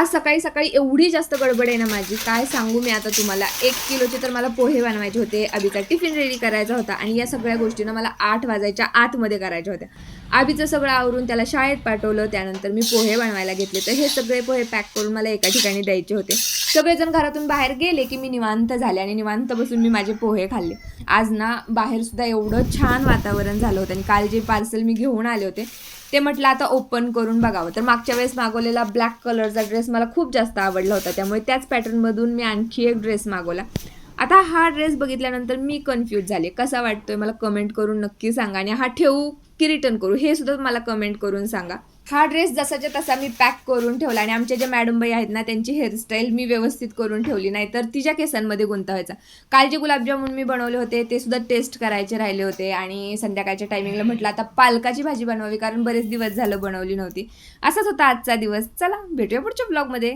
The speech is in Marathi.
आज सकाळी सकाळी एवढी जास्त गडबड आहे ना माझी. काय सांगू मी आता तुम्हाला? एक किलोचे तर मला पोहे बनवायचे होते. अभिचा टिफिन रेडी करायचा होता आणि या सगळ्या गोष्टीनं मला आठ वाजायच्या आतमध्ये करायच्या होत्या. आबीचं सगळं आवरून त्याला शाळेत पाठवलं. त्यानंतर मी पोहे बनवायला घेतले. तर हे सगळे पोहे पॅक करून मला एका ठिकाणी द्यायचे होते. सगळेजण घरातून बाहेर गेले की मी निवांत झाले आणि निवांत बसून मी माझे पोहे खाल्ले. आज ना बाहेरसुद्धा एवढं छान वातावरण झालं होतं आणि काल जे पार्सल मी घेऊन आले होते ते म्हटलं आता ओपन करून बघावं. तर मागच्या वेळेस मागवलेला ब्लॅक कलरचा ड्रेस मला खूप जास्त आवडला होता. त्यामुळे त्याच पॅटर्नमधून मी आणखी एक ड्रेस मागवला. आता हा ड्रेस बघितल्यानंतर मी कन्फ्यूज झाले. कसा वाटतोय? मला कमेंट करून नक्की सांगा आणि हा ठेवू की रिटर्न करू? हे सुद्धा मला कमेंट करून सांगा. हा ड्रेस जसाच्या तसा मी पॅक करून ठेवला आणि आमच्या ज्या मॅडमबाई आहेत ना त्यांची हेअरस्टाईल मी व्यवस्थित करून ठेवली नाही तर तिच्या केसांमध्ये गुंतवायचा काल जे गुलाबजामुन मी बनवले होते ते सुद्धा टेस्ट करायचे राहिले होते आणि संध्याकाळच्या टायमिंगला म्हटलं आता पालकाची भाजी बनवावी कारण बरेच दिवस झालं बनवली नव्हती. असाच होता आजचा दिवस. चला भेटूया पुढच्या ब्लॉगमध्ये